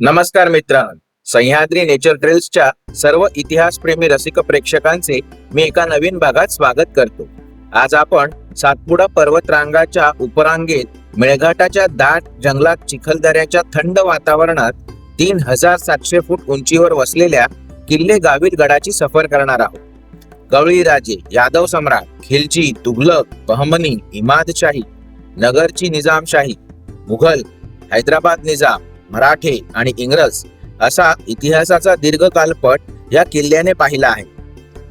नमस्कार मित्रांनो सह्याद्री नेचर ट्रेल्सच्या सर्व इतिहासप्रेमी रसिक प्रेक्षकांचे मी एका नवीन भागात स्वागत करतो. आज आपण सातपुडा पर्वतरांगाच्या उपरांगेत मेळघाटाच्या दाट जंगलात चिखलदऱ्याच्या थंड वातावरणात तीन हजार सातशे फूट उंचीवर वसलेल्या किल्ले गावीर गडाची सफर करणार आहोत. गवळी राजे यादव सम्राट खिलजी तुघलक बहमनी इमादशाही नगरची निजामशाही मुघल हैदराबाद निजाम मराठे आणि इंग्रज असा इतिहासाचा दीर्घ कालपट या किल्ल्याने पाहिला आहे.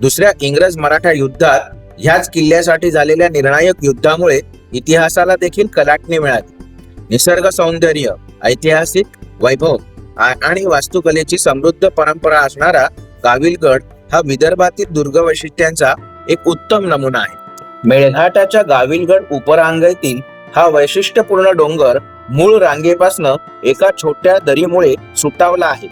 दुसऱ्या इंग्रज मराठा युद्धात ह्याच किल्ल्यासाठी झालेल्या निर्णायक युद्धामुळे इतिहासाला देखील कलाटणी मिळाली. निसर्ग सौंदर्य ऐतिहासिक वैभव आणि वास्तुकलेची समृद्ध परंपरा असणारा गाविलगड हा विदर्भातील दुर्ग वैशिष्ट्यांचा एक उत्तम नमुना आहे. मेळघाटाच्या गाविलगड उपरांगेतील हा वैशिष्ट्यपूर्ण डोंगर मूळ रांगेपासनं एका छोट्या दरीमुळे सुटावला आहे.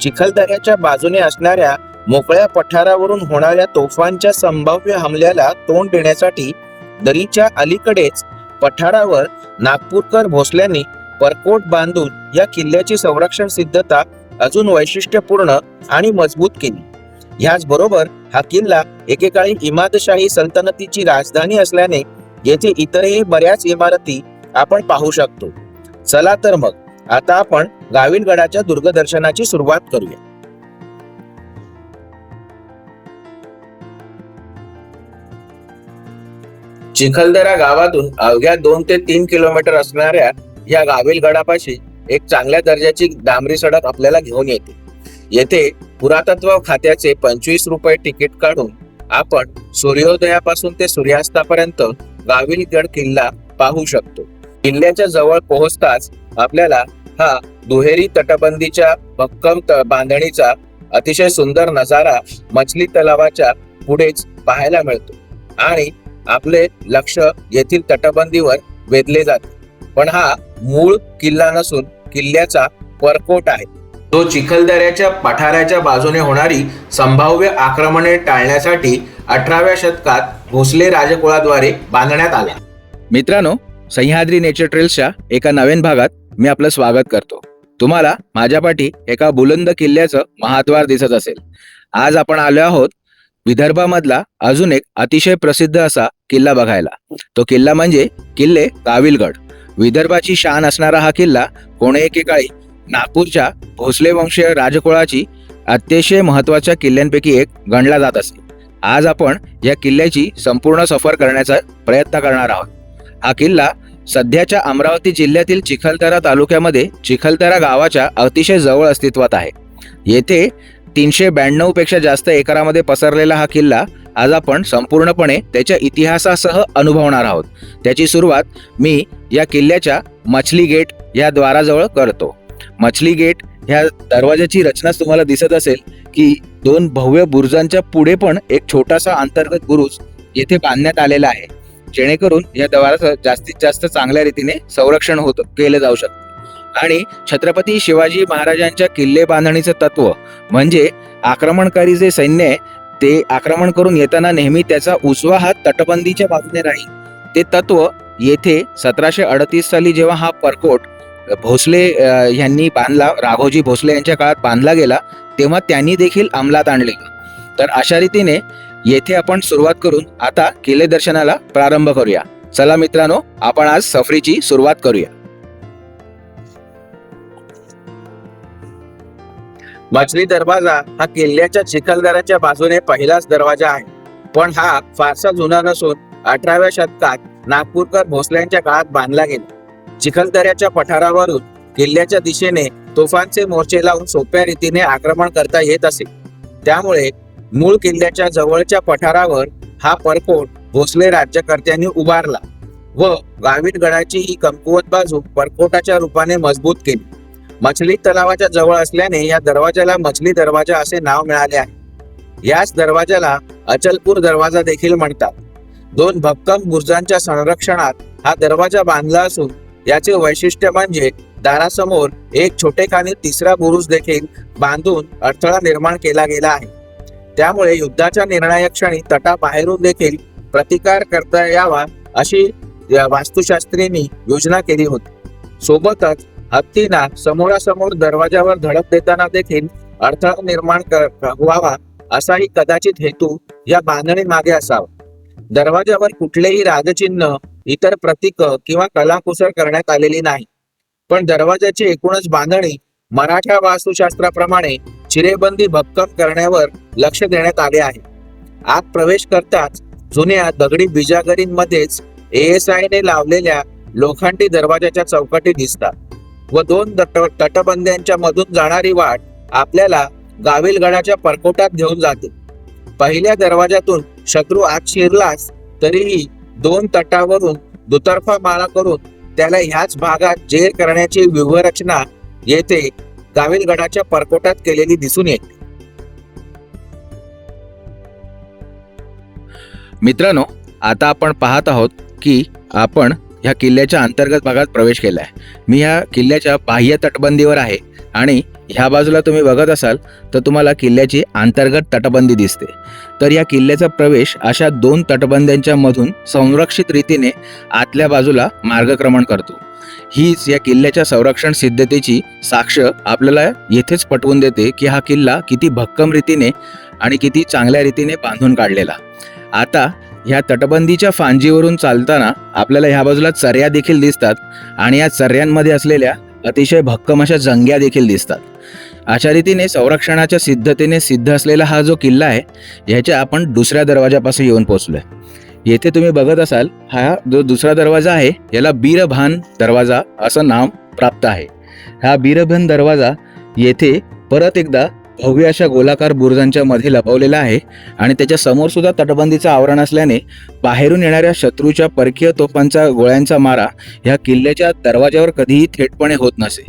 चिखलदऱ्याच्या बाजूने असणाऱ्या मोकळ्या पठारावरून होणाऱ्या तोफांच्या संभाव्य हमल्याला तोंड देण्यासाठी दरीच्या अलीकडेच पठारावर नागपूरकर भोसल्यांनी परकोट बांधून या किल्ल्याची संरक्षण सिद्धता अजून वैशिष्ट्यपूर्ण आणि मजबूत केली. ह्याच बरोबर हा किल्ला एकेकाळी इमादशाही सल्तनतीची राजधानी असल्याने येथे इतरही बऱ्याच इमारती आपण पाहू शकतो. चला तर मग आता आपण गाविलगडाच्या दुर्गदर्शनाची सुरुवात करूया. चिखलदरा गावातून अवघ्या दोन ते तीन किलोमीटर असणाऱ्या या गाविलगडापाशी एक चांगल्या दर्जाची डांबरी सडक आपल्याला घेऊन येते. येथे पुरातत्व खात्याचे पंचवीस रुपये तिकीट काढून आपण सूर्योदयापासून ते सूर्यास्तापर्यंत गाविलगड किल्ला पाहू शकतो. किल्ल्याच्या जवळ पोहोचताच आपल्याला हा दुहेरी तटबंदीच्या भक्कम बांधणीचा अतिशय सुंदर नजारा मछली तलावाच्या पुढेच पाहायला मिळतो. आणि आपले लक्ष येथील तटबंदीवर वेधले जाते. पण हा मूळ किल्ला नसून किल्ल्याचा परकोट आहे. तो चिखलदऱ्याच्या पठाराच्या बाजूने होणारी संभाव्य आक्रमणे टाळण्यासाठी अठराव्या शतकात भोसले राजकुळाद्वारे बांधण्यात आला. मित्रांनो सह्याद्री नेचर ट्रेल्सच्या एका नवीन भागात मी आपलं स्वागत करतो. तुम्हाला माझ्या पाठी एका बुलंद किल्ल्याचं महाद्वार दिसत असेल. आज आपण आलो आहोत विदर्भामधला अजून एक अतिशय प्रसिद्ध असा किल्ला बघायला. तो किल्ला म्हणजे किल्ले काविलगड. विदर्भाची शान असणारा हा किल्ला कोणे एकेकाळी नागपूरच्या भोसले वंशीय राजकुळाची अतिशय महत्त्वाच्या किल्ल्यांपैकी एक गणला जात असे. आज आपण या किल्ल्याची संपूर्ण सफर करण्याचा प्रयत्न करणार आहोत. हा किल्ला सध्याच्या अमरावती जिल्ह्यातील चिखलदरा तालुक्यामध्ये चिखलदरा गावाच्या अतिशय जवळ अस्तित्वात आहे. येथे तीनशे ब्याण्णवपेक्षा जास्त एकरामध्ये पसरलेला हा किल्ला आज आपण संपूर्णपणे त्याच्या इतिहासासह अनुभवणार आहोत. त्याची सुरुवात मी या किल्ल्याच्या मछली गेट या द्वाराजवळ करतो. मछली गेट ह्या दरवाजाची रचनाच तुम्हाला दिसत असेल की दोन भव्य बुरुजांच्या पुढे पण एक छोटासा अंतर्गत बुरुज येथे बांधण्यात आलेला आहे. जेणेकरून या दवाराचं जास्तीत जास्त चांगल्या रीतीने संरक्षण होत केलं जाऊ शकतं. आणि छत्रपती शिवाजी महाराजांच्या किल्ले बांधणीचं तत्व म्हणजे आक्रमणकारी जे सैन्य आहे ते आक्रमण करून येताना नेहमी त्याचा उजवा हात तटबंदीच्या बाजूने राहील. ते तत्व येथे सतराशे अडतीस साली जेव्हा हा परकोट भोसले यांनी बांधला राघोजी भोसले यांच्या काळात बांधला गेला तेव्हा त्यांनी देखील अंमलात आणले. तर अशा रीतीने येथे आपण सुरुवात करून आता किल्ले दर्शनाला प्रारंभ करूया. चला मित्रांनो आपण आज सफरीची सुरुवात करूया. मछली दरवाजा हा किल्ल्याच्या चिखलदऱ्याच्या बाजूने पहिलाच दरवाजा आहे. पण हा फारसा जुना नसून अठराव्या शतकात नागपूरकर भोसल्यांच्या काळात बांधला गेला. चिखलदऱ्याच्या पठारावरून किल्ल्याच्या दिशेने तोफांचे मोर्चे लावून सोप्या रीतीने आक्रमण करता येत असे. त्यामुळे मूळ किल्ल्याच्या जवळच्या पठारावर हा परकोट भोसले राज्यकर्त्यांनी उभारला व गावित गडाची ही कमकुवत बाजू परकोटाच्या रूपाने मजबूत केली. मछली तलावाच्या जवळ असल्याने या दरवाजाला मछली दरवाजा असे नाव मिळाले आहे. याच दरवाजाला अचलपूर दरवाजा देखील म्हणतात. दोन भक्कम बुरुजांच्या संरक्षणात हा दरवाजा बांधला असून याचे वैशिष्ट्य म्हणजे दारासमोर एक छोटेखानी तिसरा बुरुज देखील बांधून अडथळा निर्माण केला गेला आहे. त्यामुळे युद्धाच्या निर्णायक क्षणी तटाबाहेरून देखील प्रतिकार करता यावा अशी वास्तुशास्त्रींनी योजना केली होती. सोबतच हत्तींना समोरासमोर दरवाजावर धडक देताना देखील अडथळा निर्माण व्हावा असाही कदाचित हेतू या बांधणी मागे असावा. दरवाजावर कुठलेही राजचिन्ह इतर प्रतीक किंवा कलाकुसर करण्यात आलेली नाही. पण दरवाजाची एकूणच बांधणी मराठा वास्तुशास्त्राप्रमाणे चिरेबंदी भक्कम करण्यावर लक्ष देण्यात आले आहे. आत प्रवेश करताच जुन्या दगडी बिजागरींमध्येच एएसआयने लावलेल्या लोखंडी दरवाजाच्या चौकटी दिसतात व दोन तट- तटबंद्यांच्या मधून जाणारी वाट आपल्याला गाविलगडाच्या परकोटात घेऊन जाते. पहिल्या दरवाजातून शत्रू आत शिरलाच तरीही दोन तटावरून दुतर्फा माळा करून त्याला ह्याच भागात जेर करण्याची व्यूहरचना येथे गाविलगडाच्या परकोटात केलेली दिसून येते. मित्रांनो आता आपण पाहत आहोत की आपण ह्या किल्ल्याच्या अंतर्गत भागात प्रवेश केला आहे मी ह्या किल्ल्याच्या बाह्य तटबंदीवर आहे आणि ह्या बाजूला तुम्ही बघत असाल तर तुम्हाला किल्ल्याची अंतर्गत तटबंदी दिसते. तर या किल्ल्याचा प्रवेश अशा दोन तटबंद्यांच्या मधून संरक्षित रीतीने आतल्या बाजूला मार्गक्रमण करतो. हीच या किल्ल्याच्या संरक्षण सिद्धतेची साक्ष आपल्याला येथेच पटवून देते की हा किल्ला किती भक्कम रीतीने आणि किती चांगल्या रीतीने बांधून काढलेला. आता ह्या तटबंदीच्या फांजीवरून चालताना आपल्याला ह्या बाजूला चर्या देखील दिसतात आणि या चर्यांमध्ये असलेल्या अतिशय भक्कम अशा जंग्या देखील दिसतात. अशा रीतीने संरक्षणाच्या सिद्धतेने सिद्ध असलेला हा जो किल्ला आहे ह्याच्या आपण दुसऱ्या दरवाजापासून येऊन पोहोचलोय. येथे तुम्ही बघत असाल हा जो दुसरा दरवाजा आहे याला बीरभान दरवाजा असं नाव प्राप्त आहे. हा बीरभान दरवाजा येथे परत एकदा भव्य अशा गोलाकार बुरुजांच्या मध्ये लपवलेला आहे आणि त्याच्यासमोर सुद्धा तटबंदीचं आवरण असल्याने बाहेरून येणाऱ्या शत्रूच्या परकीय तोफांचा गोळ्यांचा मारा ह्या किल्ल्याच्या दरवाजावर कधीही थेटपणे होत नसे.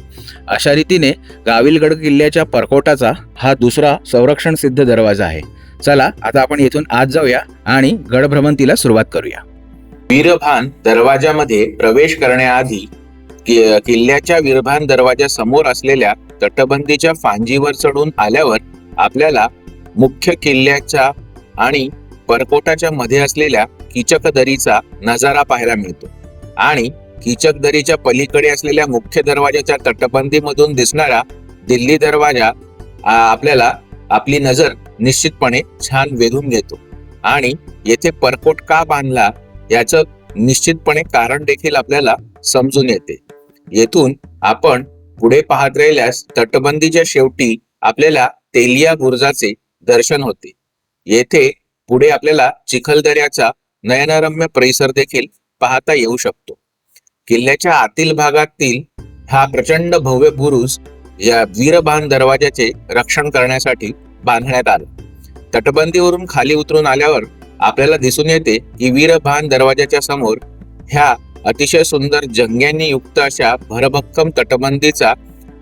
अशा रीतीने गाविलगड किल्ल्याच्या परकोटाचा हा दुसरा संरक्षण सिद्ध दरवाजा आहे. चला आता आपण येथून आत जाऊया आणि गडभ्रमंतीला सुरुवात करूया. वीरभान दरवाजामध्ये प्रवेश करण्याआधी कि- किल्ल्याच्या वीरभान दरवाजा समोर असलेल्या तटबंदीच्या फांजीवर चढून आल्यावर आपल्याला मुख्य किल्ल्याच्या आणि परकोटाच्या मध्ये असलेल्या किचक दरीचा नजारा पाहायला मिळतो. आणि किचक दरीच्या पलीकडे असलेल्या मुख्य दरवाजाच्या तटबंदीमधून दिसणारा दिल्ली दरवाजा आपल्याला आपली नजर निश्चितपणे छान वेधून घेतो. आणि येथे परकोट का बांधला याचं निश्चितपणे कारण देखील आपल्याला समजून येते. येथून आपण पुढे पाहत राहिल्यास तटबंदीच्या शेवटी आपल्याला तेलिया बुर्जाचे दर्शन होते. येथे पुढे आपल्याला चिखलदऱ्याचा नयनरम्य परिसर देखील पाहता येऊ शकतो. किल्ल्याच्या आतील भागातील हा प्रचंड भव्य बुरुज या वीरबान दरवाजाचे रक्षण करण्यासाठी बांधण्यात आला. तटबंदीवरून खाली उतरून आल्यावर आपल्याला दिसून येते की वीरभान दरवाजाच्या समोर ह्या अतिशय सुंदर जंग्यांनी युक्त अशा भरभक्कम तटबंदीचा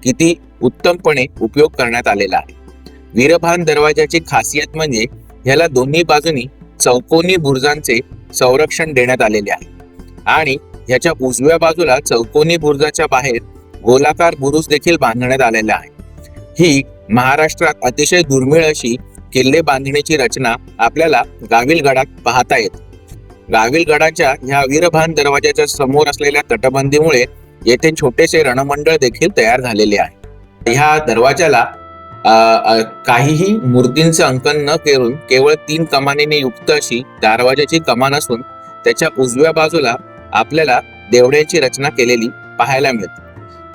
किती उत्तमपणे उपयोग करण्यात आलेला आहे. वीरभान दरवाजाची खासियत म्हणजे ह्याला दोन्ही बाजूनी चौकोनी बुरुजांचे संरक्षण देण्यात आलेले आहे. आणि ह्याच्या उजव्या बाजूला चौकोनी बुरुजाच्या बाहेर गोलाकार बुरुज देखील बांधण्यात आलेला आहे. ही महाराष्ट्रात अतिशय दुर्मिळ अशी किल्ले बांधणीची रचना आपल्याला गाविलगडात पाहता येते. गावील गडाच्या ह्या वीरभान दरवाजाच्या समोर असलेल्या तटबंदीमुळे येथे छोटेसे रणमंडळ देखील तयार झालेले आहे. ह्या दरवाजाला काहीही मूर्तींचं अंकन न करून केवळ तीन कमानीने युक्त अशी दरवाजाची कमान असून त्याच्या उजव्या बाजूला आपल्याला देवड्यांची रचना केलेली पाहायला मिळते.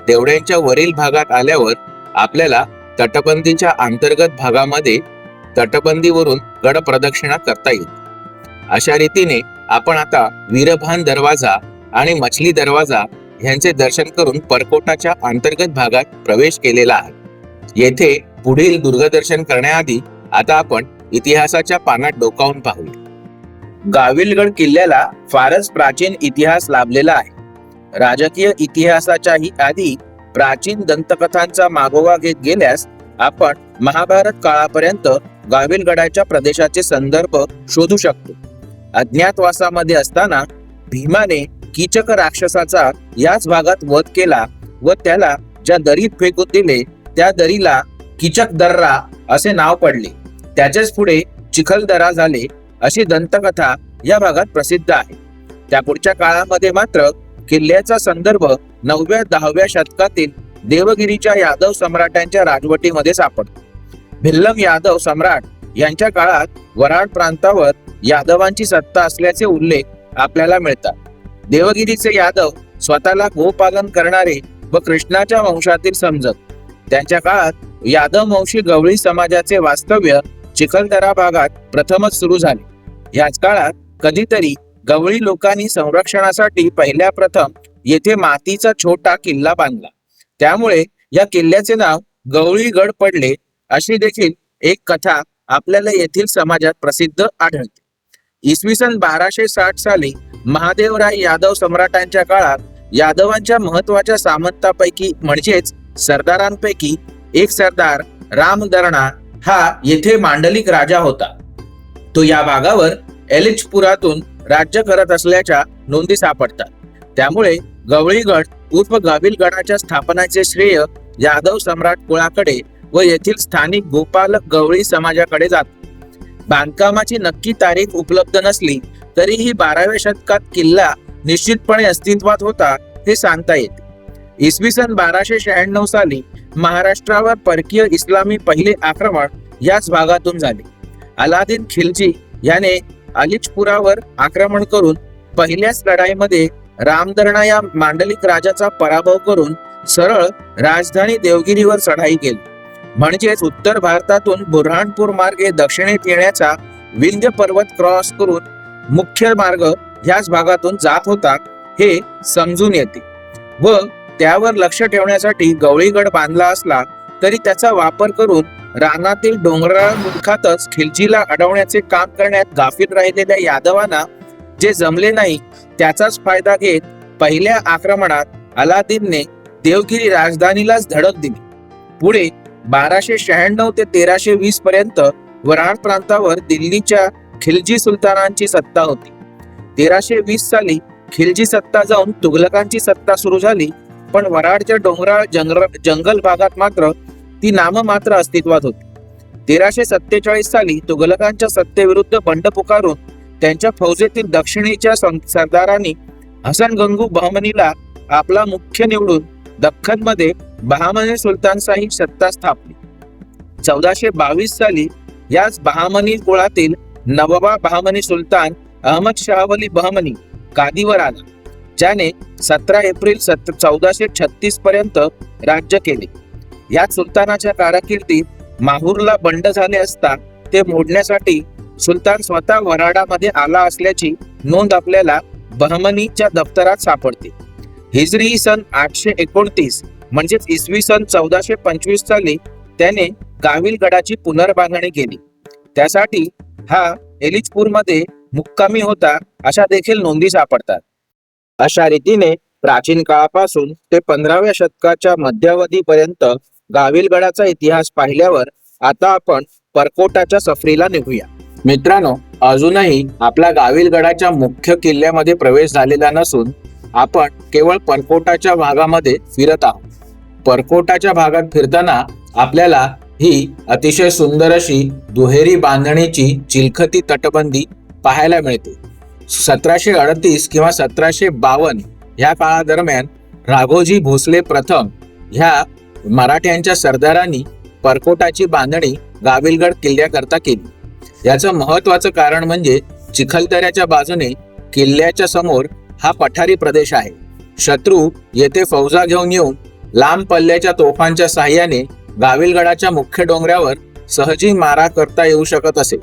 देवड्यांच्या वरील भागात आल्यावर आपल्याला तटबंदीच्या अंतर्गत भागामध्ये तटबंदीवरून गड प्रदक्षिणा करता येईल. अशा रीतीने आपण आता वीरभान दरवाजा आणि मछली दरवाजा यांचे दर्शन करून परकोटाच्या अंतर्गत भागात प्रवेश केलेला आहे. येथे पुढील दुर्गदर्शन करण्याआधी आता आपण इतिहासाच्या पानात डोकावून पाहूया. गाविलगड किल्ल्याला फारच प्राचीन इतिहास लाभलेला आहे. राजकीय इतिहासाच्याही आधी प्राचीन दंतकथांचा मागोवा घेत गेल्यास आपण महाभारत काळापर्यंत गाविलगडाच्या प्रदेशाचे संदर्भ शोधू शकतो. अज्ञातवासामध्ये असताना भीमाने कीचक राक्षसाचा याच भागात वध केला व त्याला ज्या दरीत फेकून दिले त्या दरीला कीचक दर्रा असे नाव पडले. त्याच्याच पुढे चिखलदरा झाले अशी दंतकथा या भागात प्रसिद्ध आहे. त्या पुढच्या काळामध्ये मात्र किल्ल्याचा संदर्भ नवव्या दहाव्या शतकातील देवगिरीच्या यादव सम्राटांच्या राजवटीमध्ये सापडतो. भिल्लम यादव सम्राट यांच्या काळात वराड प्रांतावर यादवांची सत्ता असल्याचे उल्लेख आपल्याला मिळतात. देवगिरीचे यादव स्वतःला गोपालन करणारे व कृष्णाच्या वंशातील समजत. त्यांच्या काळात यादव वंशी गवळी समाजाचे वास्तव्य चिखलदरा भागात प्रथमच सुरू झाले. याच काळात कधीतरी गवळी लोकांनी संरक्षणासाठी पहिल्या प्रथम येथे मातीचा छोटा किल्ला बांधला. त्यामुळे या किल्ल्याचे नाव गवळीगड पडले अशी देखील एक कथा आपल्याला येथील समाजात प्रसिद्ध आढळते. इसवी सन बाराशे साठ साली महादेवराय यादव सम्राटांच्या काळात यादवांच्या महत्त्वाच्या सामंतापैकी म्हणजेच सरदारांपैकी एक सरदार रामदरणा हा येथे मांडलिक राजा होता. तो या भागावर एलिचपुरातून राज्य करत असल्याच्या नोंदी सापडतात. त्यामुळे गवळीगड उर्फ गाविलगडाच्या स्थापनाचे श्रेय यादव सम्राट कुळाकडे व येथील स्थानिक गोपालक गवळी समाजाकडे जात बांधकामाची नक्की तारीख उपलब्ध नसली तरीही बाराव्या शतकात किल्ला निश्चितपणे अस्तित्वात होता हे सांगता येते इसवी सन बाराशे शहाण्णव साली महाराष्ट्रावर परकीय इस्लामी पहिले आक्रमण याच भागातून झाले. अलादीन खिलजी याने अलिचपुरावर आक्रमण करून पहिल्याच लढाईमध्ये रामदरणा या मांडलिक राजाचा पराभव करून सरळ राजधानी देवगिरीवर चढाई केली. म्हणजेच उत्तर भारतातून बुरहाणपूर मार्गे दक्षिणेत येण्याचा विंध्य पर्वत क्रॉस करून मुख्य मार्ग ह्याच भागातून जात होता हे समजून येते. व त्यावर लक्ष ठेवण्यासाठी गवळीगड बांधला असला तरी त्याचा वापर करून रानातील डोंगराळ मुलखातच खिलजीला अडवण्याचे काम करण्यात गाफील राहिलेल्या यादवांना जे जमले नाही त्याचाच फायदा घेत पहिल्या आक्रमणात अलादीनने देवगिरी राजधानीलाच धडक दिली. पुढे बाराशे शहाण्णव ते तेराशे वीस पर्यंत वराड प्रांतावर दिल्लीच्या खिलजी सुलतानांची सत्ता होती. तेराशे वीस साली खिलजी सत्ता जाऊन तुघलकांची सत्ता सुरू झाली पण वराडच्या डोंगराळ जंगल जंगल भागात मात्र ती नाममात्र अस्तित्वात होती. तेराशे सत्तेचाळीस साली तुघलकांच्या सत्तेविरुद्ध बंड पुकारून त्यांच्या फौजेतील दक्षिणेच्या सरदारांनी हसन गंगू बहमनीला आपला मुख्य निवडून दख्खनमध्ये बहामनी सुलतानशाही सत्ता स्थापली. चौदाशे बावीस साली याच बहामनी कुळातील नववा बहामनी सुलतान अहमद शहावली बहमनी गादीवर आला ज्याने सतरा एप्रिल सत चौदाशे छत्तीस पर्यंत राज्य केले. या सुलतानाच्या कारकिर्दीत माहूरला बंड झाले असता ते मोडण्यासाठी सुलतान स्वतः वराडामध्ये आला असल्याची नोंद आपल्याला बहमनीच्या दप्तरात सापडते. हिजरी सन आठशे एकोणतीस म्हणजेच इसवी सन चौदाशे पंचवीस साली त्याने गाविलगडाची पुनर्बांधणी केली. त्यासाठी हा एलिजपूरमध्ये मुक्कामी होता अशा देखील नोंदी सापडतात. अशा रीतीने प्राचीन काळापासून ते पंधराव्या शतकाच्या मध्यावधीपर्यंत गाविलगडाचा इतिहास पाहिल्यावर आता आपण परकोटाच्या सफरीला निघूया. मित्रांनो अजूनही आपल्या गाविलगडाच्या मुख्य किल्ल्यामध्ये प्रवेश झालेला नसून आपण केवळ परकोटाच्या भागामध्ये फिरत आहोत. परकोटाच्या भागात फिरताना आपल्याला ही अतिशय सुंदर अशी दुहेरी बांधणीची चिलखती तटबंदी पाहायला मिळते. सतराशे अडतीस किंवा सतराशे बावन्न ह्या काळादरम्यान राघोजी भोसले प्रथम ह्या मराठ्यांच्या सरदारांनी परकोटाची बांधणी गाविलगड किल्ल्याकरता केली. याचं महत्वाचं कारण म्हणजे चिखलदऱ्याच्या बाजूने किल्ल्याच्या समोर हा पठारी प्रदेश आहे. शत्रू येथे फौजा घेऊन येऊन लांब पल्ल्याच्या तोफांच्या साह्याने गाविलगडाच्या मुख्य डोंगरावर सहजी मारा करता येऊ शकत असे.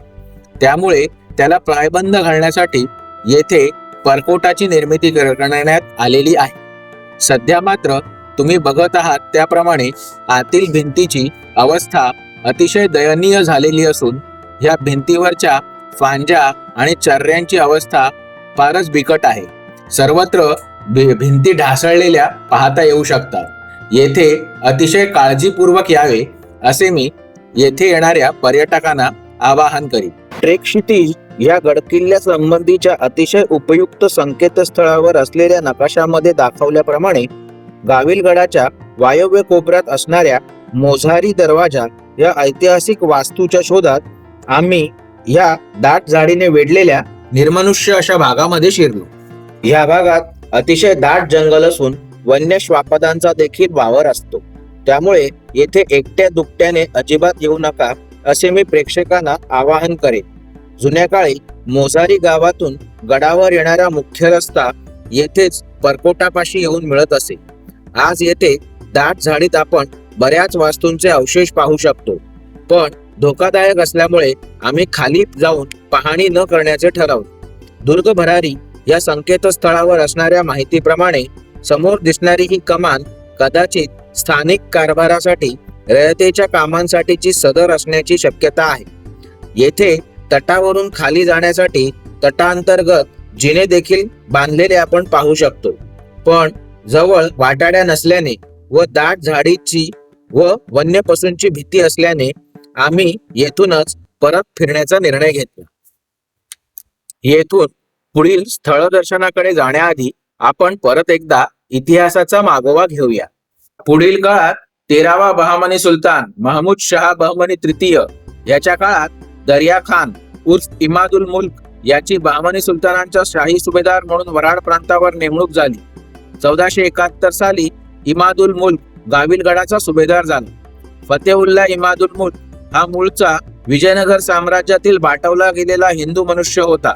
त्यामुळे त्याला प्रायबंद घालण्यासाठी येथे परकोटाची निर्मिती करण्यात आलेली आहे. सध्या मात्र तुम्ही बघत आहात त्याप्रमाणे आतील भिंतीची अवस्था अतिशय दयनीय झालेली असून ह्या भिंतीवरच्या फांज्या आणि चर्यांची अवस्था फारच बिकट आहे. सर्वत्र भि- भिंती ढासळलेल्या पाहता येऊ शकतात. येथे अतिशय काळजीपूर्वक यावे असे मी येथे येणाऱ्या पर्यटकांना आवाहन करीन. ट्रेक क्षितिज या गडकिल्ल्या संबंधीच्या अतिशय उपयुक्त संकेतस्थळावर असलेल्या नकाशामध्ये दाखवल्याप्रमाणे गाविलगडाच्या वायव्य कोपऱ्यात असणाऱ्या मोझारी दरवाजा या ऐतिहासिक वास्तूच्या शोधात आम्ही या दाट झाडीने वेढलेल्या निर्मनुष्य अशा भागामध्ये शिरलो. या भागात अतिशय दाट जंगल असून वन्य श्वापदांचा देखील वावर असतो. त्यामुळे येथे एकट्या दुकट्याने अजिबात येऊ नका असे मी प्रेक्षकांना आवाहन करेन. जुन्या काळी मोजारी गावातून गडावर येणारा मुख्य रस्ता येथेच परकोटापाशी येऊन मिळत असे. आज येथे दाट झाडीत आपण बऱ्याच वास्तूंचे अवशेष पाहू शकतो. पण धोकादायक असल्यामुळे आम्ही खाली जाऊन पाहणी न करण्याचे ठरवले. दुर्ग भरारी या संकेतस्थळावर असणाऱ्या माहितीप्रमाणे समोर दिसणारी ही कमान कदाचित स्थानिक कारभारासाठी रयतेच्या कामांसाठीची सदर असण्याची शक्यता आहे. येथे तटावरून खाली जाण्यासाठी तटांतर्गत जिने देखील बांधलेले आपण पाहू शकतो. पण जवळ वाटाड्या नसल्याने व दाट झाडीची व वन्यपशूंची भीती असल्याने आम्ही येथूनच परत फिरण्याचा निर्णय घेतला. येथून पुढील स्थळदर्शनाकडे जाण्याआधी आपण परत एकदा इतिहासाचा मागोवा घेऊया. पुढील काळात तेरावा बहामनी सुलतान महमूद शहा बहमनी तृतीय याच्या काळात दर्या खान उर्फ इमादुल मुल्क याची बहामनी सुलतानांच्या शाही सुभेदार म्हणून वराड प्रांतावर नेमणूक झाली. चौदाशे एकाहत्तर साली इमादुल मुल्क गाविलगडाचा सुभेदार झाला. फतेउल्ला इमादुल मुल्क हा मूळचा विजयनगर साम्राज्यातील बाटवला गेलेला हिंदू मनुष्य होता.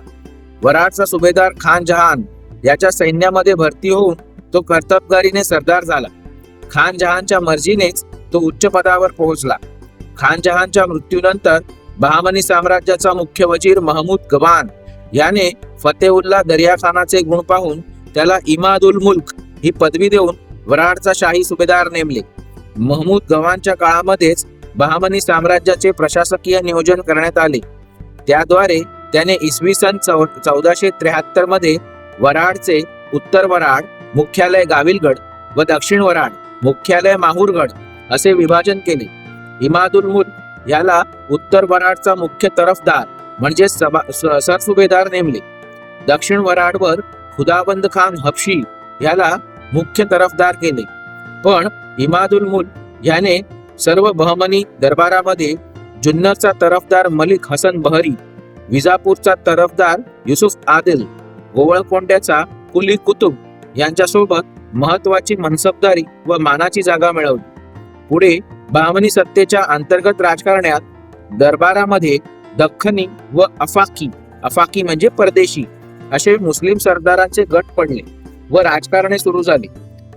वराडचा सुभेदार खान जहान याच्या सैन्यामध्ये भरती होऊन तो कर्तबगारीने सरदार झाला. खान जहानच्या मर्जीनेच तो उच्च पदावर पोहोचला. खान जहानच्या मृत्यूनंतर बहामनी साम्राज्याचा मुख्य वजीर महमूद गबान याने फतेउल्ला दर्याखानाचे गुण पाहून त्याला इमादुल मुल्क ही पदवी देऊन वराडचा शाही सुभेदार नेमले. महमूद गवानच्या काळामध्येच बहामनी साम्राज्याचे प्रशासकीय नियोजन करण्यात आले. त्याद्वारे त्याने इसवी सन चौ चौदाशे त्र्याहत्तरमध्ये वराडचे उत्तर वराड मुख्यालय गाविलगड व दक्षिण वराड मुख्यालय माहूरगड असे विभाजन केले. इमादुल मुल्क याला उत्तर वराडचा मुख्य तरफदार म्हणजे सभा- स- सरसुभेदार नेमले. दक्षिण वराडवर खुदाबंद खान हबशी याला मुख्य तरफदार केले. पण इमादुल मुल्क याने सर्व बहमनी दरबारामध्ये जुन्नरचा तरफदार मलिक हसन बहरी विजापूरचा तरफदार युसुफ आदिल गोवळकोंड्याचा कुली कुतुब यांच्यासोबत महत्वाची मनसबदारी व मानाची जागा मिळवली. पुढे बामनी सत्तेच्या अंतर्गत राजकारण्यात दरबारामध्ये दख्खनी व अफाकी अफाकी म्हणजे परदेशी असे मुस्लिम सरदारांचे गट पडले व राजकारणे सुरू झाली.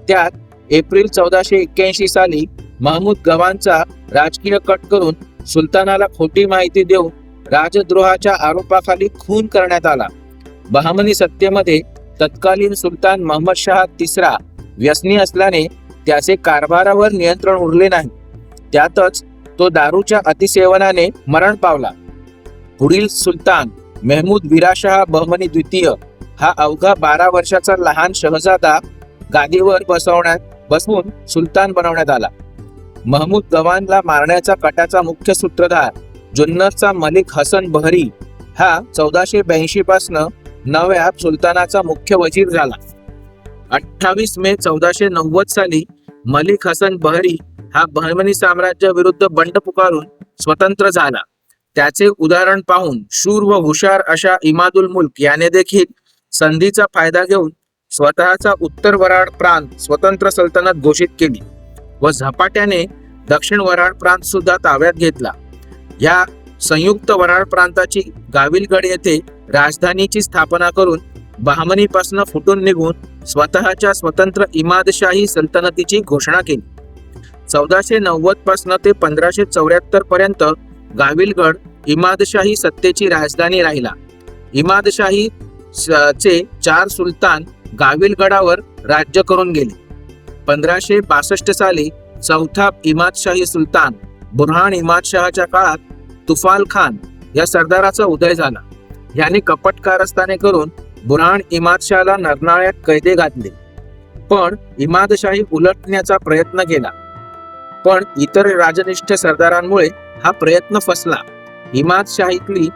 त्यात एप्रिल चौदाशे एक्क्याऐंशी साली महमूद गवानचा राजकीय कट करून सुलतानाला खोटी माहिती देऊन राजद्रोहाच्या आरोपाखाली खून करण्यात आला. बहामनी सत्तेमध्ये तत्कालीन सुलतान महम्मद शहा तिसरा व्यसनी असल्याने त्याचे कारभारावर नियंत्रण उरले नाही. त्यातच तो दारूच्या अतिसेवनाने मरण पावला. पुढील सुलतान मेहमूद विराशहा बहमनी द्वितीय हा अवघा बारा वर्षाचा लहान शहजादा गादीवर बसवण्यात बसवून सुलतान बनवण्यात आला. महमूद गवानला मारण्याचा कटाचा मुख्य सूत्रधार जुन्नरचा मलिक हसन बहरी हा चौदाशे ब्याऐंशी पासनं नव्या सुलतानाचा मुख्य वजीर झाला. अठ्ठावीस मे चौदाशे नव्वद साली मलिक हसन बहरी हा बहमनी साम्राज्य विरुद्ध बंड पुकारून स्वतंत्र झाला. त्याचे उदाहरण पाहून शूर व हुशार अशा इमादुल मुल्क याने देखील संधीचा फायदा घेऊन स्वतःचा उत्तर वराड प्रांत स्वतंत्र सल्तनत घोषित केली व झपाट्याने दक्षिण वराड प्रांत सुद्धा ताब्यात घेतला. या संयुक्त वराड प्रांताची गाविलगड येथे राजधानीची स्थापना करून बहामनीपासून फुटून निघून स्वतःच्या स्वतंत्र इमादशाही सल्तनतीची घोषणा केली. चौदाशे नव्वदपासून ते पंधराशे चौऱ्याहत्तर पर्यंत गाविलगड इमादशाही सत्तेची राजधानी राहिला. इमादशाही स- चे चार सुलतान गाविलगडावर राज्य करून गेले. पंधराशे बासष्ट साली चौथा इमादशाही सुलतान बुरहान इमादशहाच्या काळात तुफाल खान या सरदाराचा उदय झाला. याने कपट कारस्थाने करून बुराण इमादशहाला नरनाळ्यात कैदे घातले. पण इमादशाही उलटण्याचा प्रयत्न केला. पण इतर राजनिष्ठ सरदारांमुळे हा प्रयत्न फसला. इमादशाहीतली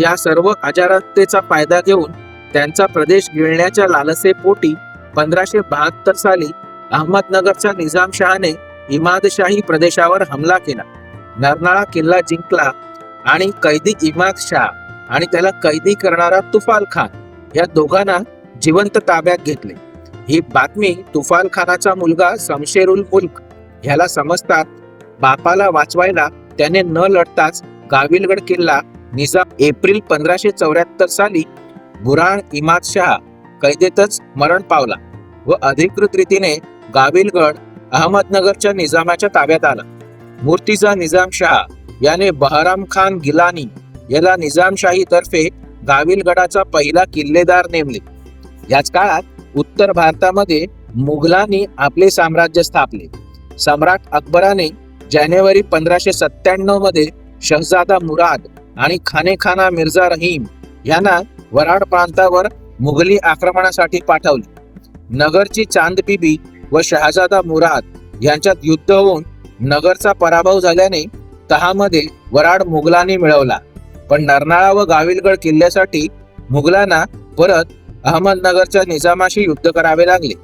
या सर्व अजारतेचा फायदा घेऊन त्यांचा प्रदेश गिळण्याच्या लालसेपोटी पंधराशे बहात्तर साली अहमदनगरच्या निजामशहाने इमादशाही प्रदेशावर हमला केला. नरनाळा किल्ला जिंकला आणि कैदी इमाद शाह आणि त्याला कैदी करणारा तुफाल खान या दोघांना जिवंत ताब्यात घेतले. ही बातमी तुफाल खानाचा मुलगा समशेरुल मुल्क ह्याला समजतात बापाला वाचवायला त्याने न लढताच गाविलगड किल्ला निजाम एप्रिल पंधराशे चौऱ्याहत्तर साली बुराण इमाद शाह कैदेतच मरण पावला व अधिकृत रीतीने गाविलगड अहमदनगरच्या निजामाच्या ताब्यात आला. मूर्तीचा निजाम शाह याने बहराम खान गिलानी याला निजामशाही तर्फे गाविलगडाचा पहिला किल्लेदार नेमले. याच काळात उत्तर भारतामध्ये मुघलांनी आपले साम्राज्य स्थापले. सम्राट अकबराने जानेवारी पंधराशे सत्त्याण्णवमध्ये शहजादा मुराद आणि खानेखाना मिर्झा रहीम यांना वराड प्रांतावर मुघली आक्रमणासाठी पाठवले. नगरची चांदबिबी व शहजादा मुराद यांच्यात युद्ध होऊन नगरचा पराभव झाल्याने तहामध्ये वराड मुघलांनी मिळवला. पण नरनाळा व गाविलगड किल्ल्यासाठी मुघलांना परत अहमदनगरच्या निजामाशी युद्ध करावे लागले.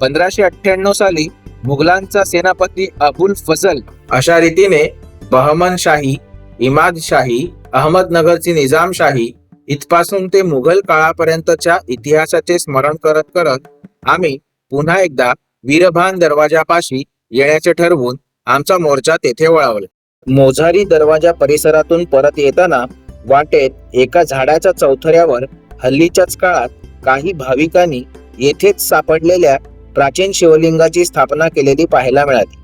पंधराशे अठ्ठ्याण्णव साली मुघलांचा सेनापती अबुल फजल अशा रीतीने बहमनशाही इमादशाही अहमदनगरची निजामशाही इथपासून ते मुघल काळापर्यंतच्या इतिहासाचे स्मरण करत करत आम्ही पुन्हा एकदा वीरभान दरवाजापाशी येण्याचे ठरवून आमचा मोर्चा तेथे वळवला. मोझारी दरवाजा परिसरातून परत येताना वाटेत एका झाडाच्या चौथऱ्यावर हल्लीच्याच काळात काही भाविकांनी येथेच सापडलेल्या प्राचीन शिवलिंगाची स्थापना केलेली पाहायला मिळाली.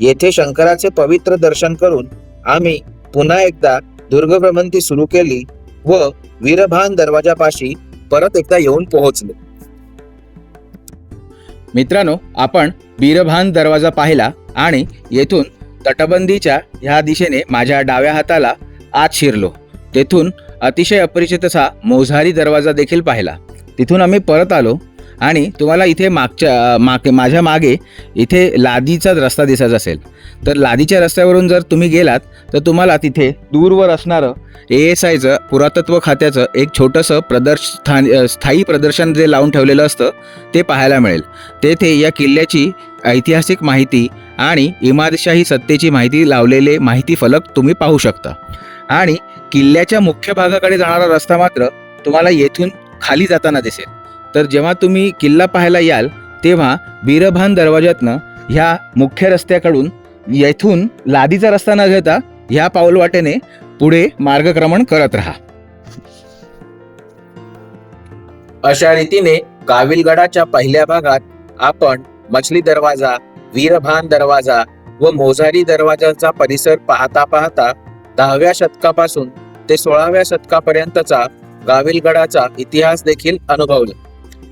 येथे शंकराचे पवित्र दर्शन करून आम्ही पुन्हा एकदा दुर्गभ्रमंती सुरू केली व वीरभान दरवाजापाशी परत एकदा येऊन पोहोचलो. मित्रांनो आपण बीरभान दरवाजा पाहिला आणि येथून तटबंदीच्या ह्या दिशेने माझ्या डाव्या हाताला आत शिरलो. तेथून अतिशय अपरिचित असा मोझारी दरवाजा देखील पाहिला. तिथून आम्ही परत आलो आणि तुम्हाला इथे मागच्या मागे माझ्या मागे इथे लादीचा रस्ता दिसत असेल. तर लादीच्या रस्त्यावरून जर तुम्ही गेलात तर तुम्हाला तिथे दूरवर असणारं ए एस आयचं पुरातत्व खात्याचं एक छोटंसं प्रदर्श स्थान स्थायी प्रदर्शन जे लावून ठेवलेलं असतं ते पाहायला मिळेल. तेथे या किल्ल्याची ऐतिहासिक माहिती आणि इमादशाही सत्तेची माहिती लावलेले माहिती फलक तुम्ही पाहू शकता. आणि किल्ल्याच्या मुख्य भागाकडे जाणारा रस्ता मात्र तुम्हाला येथून खाली जाताना दिसेल. तर जेव्हा तुम्ही किल्ला पाहायला याल तेव्हा बीरभान दरवाज्यातनं ह्या मुख्य रस्त्याकडून येथून लादीचा रस्ता न घेता ह्या पाऊलवाटेने पुढे मार्गक्रमण करत राहा. अशा रीतीने काविलगडाच्या पहिल्या भागात आपण मछली दरवाजा वीरभान दरवाजा व मोझारी दरवाजाचा परिसर पाहता पाहता दहाव्या शतकापासून ते सोळाव्या शतकापर्यंतचा गाविलगडाचा इतिहास देखील अनुभवला.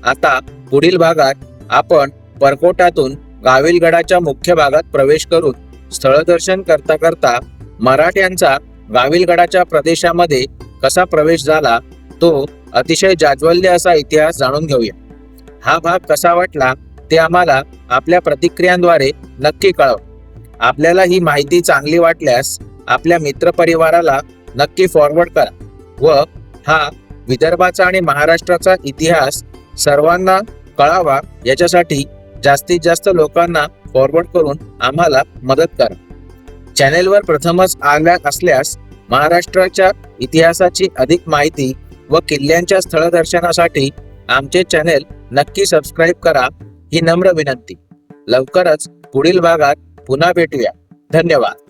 आता पुढील भागात आपण परकोटातून गाविलगडाच्या मुख्य भागात प्रवेश करून स्थळदर्शन करता करता मराठ्यांचा गाविलगडाच्या प्रदेशामध्ये कसा प्रवेश झाला तो अतिशय जाज्वल्य असा इतिहास जाणून घेऊया. हा भाग कसा वाटला ते आम्हाला आपल्या प्रतिक्रियांद्वारे नक्की कळव. आपल्याला ही माहिती चांगली वाटल्यास आपल्या मित्रपरिवाराला नक्की फॉरवर्ड करा. व हा विदर्भाचा आणि महाराष्ट्राचा इतिहास सर्वांना कळावा याच्यासाठी जास्तीत जास्त लोकांना फॉरवर्ड करून आम्हाला मदत करा. चॅनेलवर प्रथमच आल्या असल्यास महाराष्ट्राच्या इतिहासाची अधिक माहिती व किल्ल्यांच्या स्थळदर्शनासाठी आमचे चॅनेल नक्की सबस्क्राईब करा. ही नम्र विनंती. लवकरच पुढील भागात पुन्हा भेटूया. धन्यवाद.